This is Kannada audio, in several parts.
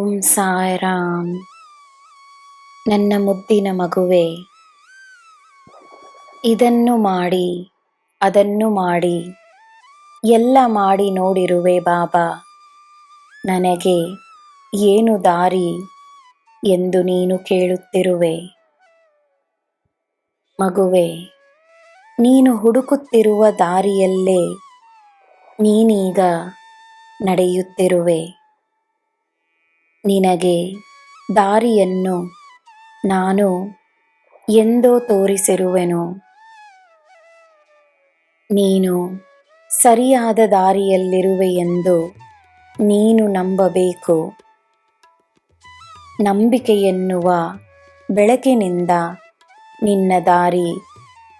ಓಂ ಸಾಯರಾಮ್ ನನ್ನ ಮುದ್ದಿನ ಮಗುವೆ, ಇದನ್ನು ಮಾಡಿ, ಅದನ್ನು ಮಾಡಿ, ಎಲ್ಲ ಮಾಡಿ ನೋಡಿರುವೆ ಬಾಬಾ, ನನಗೆ ಏನು ದಾರಿ ಎಂದು ನೀನು ಕೇಳುತ್ತಿರುವೆ. ಮಗುವೆ, ನೀನು ಹುಡುಕುತ್ತಿರುವ ದಾರಿಯಲ್ಲೇ ನೀನೀಗ ನಡೆಯುತ್ತಿರುವೆ. ನಿನಗೆ ದಾರಿಯನ್ನು ನಾನು ಎಂದೋ ತೋರಿಸಿರುವೆನು. ನೀನು ಸರಿಯಾದ ದಾರಿಯಲ್ಲಿರುವೆ ಎಂದು ನೀನು ನಂಬಬೇಕು. ನಂಬಿಕೆಯೆನ್ನುವ ಬೆಳಕಿನಿಂದ ನಿನ್ನ ದಾರಿ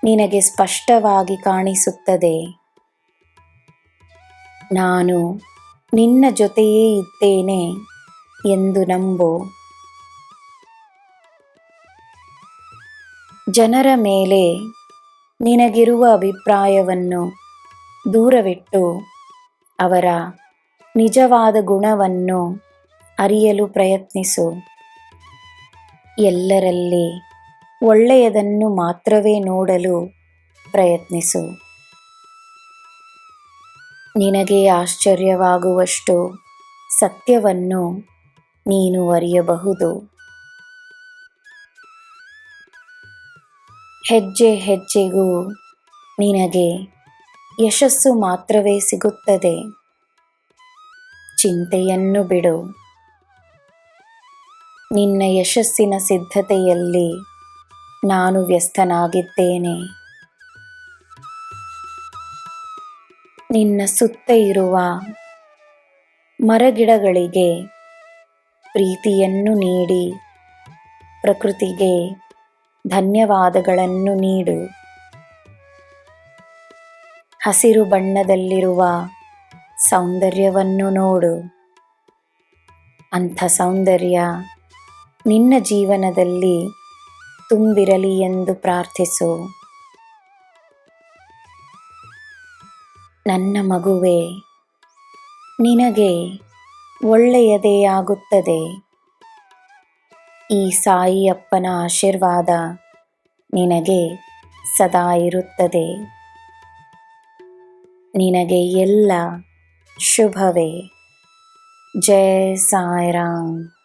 ನಿನಗೆ ಸ್ಪಷ್ಟವಾಗಿ ಕಾಣಿಸುತ್ತದೆ. ನಾನು ನಿನ್ನ ಜೊತೆಯೇ ಇದ್ದೇನೆ. ಎಂದು ನಂಬು. ಜನರ ಮೇಲೆ ನಿನಗಿರುವ ಅಭಿಪ್ರಾಯವನ್ನು ದೂರವಿಟ್ಟು ಅವರ ನಿಜವಾದ ಗುಣವನ್ನು ಅರಿಯಲು ಪ್ರಯತ್ನಿಸು. ಎಲ್ಲರಲ್ಲಿ ಒಳ್ಳೆಯದನ್ನು ಮಾತ್ರವೇ ನೋಡಲು ಪ್ರಯತ್ನಿಸು. ನಿನಗೆ ಆಶ್ಚರ್ಯವಾಗುವಷ್ಟು ಸತ್ಯವನ್ನು ನೀನು ಅರಿಯಬಹುದು. ಹೆಜ್ಜೆ ಹೆಜ್ಜೆಗೂ ನಿನಗೆ ಯಶಸ್ಸು ಮಾತ್ರವೇ ಸಿಗುತ್ತದೆ. ಚಿಂತೆಯನ್ನು ಬಿಡು. ನಿನ್ನ ಯಶಸ್ಸಿನ ಸಿದ್ಧತೆಯಲ್ಲಿ ನಾನು ವ್ಯಸ್ತನಾಗಿದ್ದೇನೆ. ನಿನ್ನ ಸುತ್ತ ಇರುವ ಮರಗಿಡಗಳಿಗೆ ಪ್ರೀತಿಯನ್ನು ನೀಡಿ. ಪ್ರಕೃತಿಗೆ ಧನ್ಯವಾದಗಳನ್ನು ನೀಡು. ಹಸಿರು ಬಣ್ಣದಲ್ಲಿರುವ ಸೌಂದರ್ಯವನ್ನು ನೋಡು. ಅಂಥ ಸೌಂದರ್ಯ ನಿನ್ನ ಜೀವನದಲ್ಲಿ ತುಂಬಿರಲಿ ಎಂದು ಪ್ರಾರ್ಥಿಸು. ನನ್ನ ಮಗುವೆ, ನಿನಗೆ ಒಳ್ಳೆಯದೇ ಆಗುತ್ತದೆ. ಈ ಸಾಯಿಯಪ್ಪನ ಆಶೀರ್ವಾದ ನಿನಗೆ ಸದಾ ಇರುತ್ತದೆ. ನಿನಗೆ ಎಲ್ಲ ಶುಭವೇ. ಜಯ ಸಾಯಿರಾಮ್.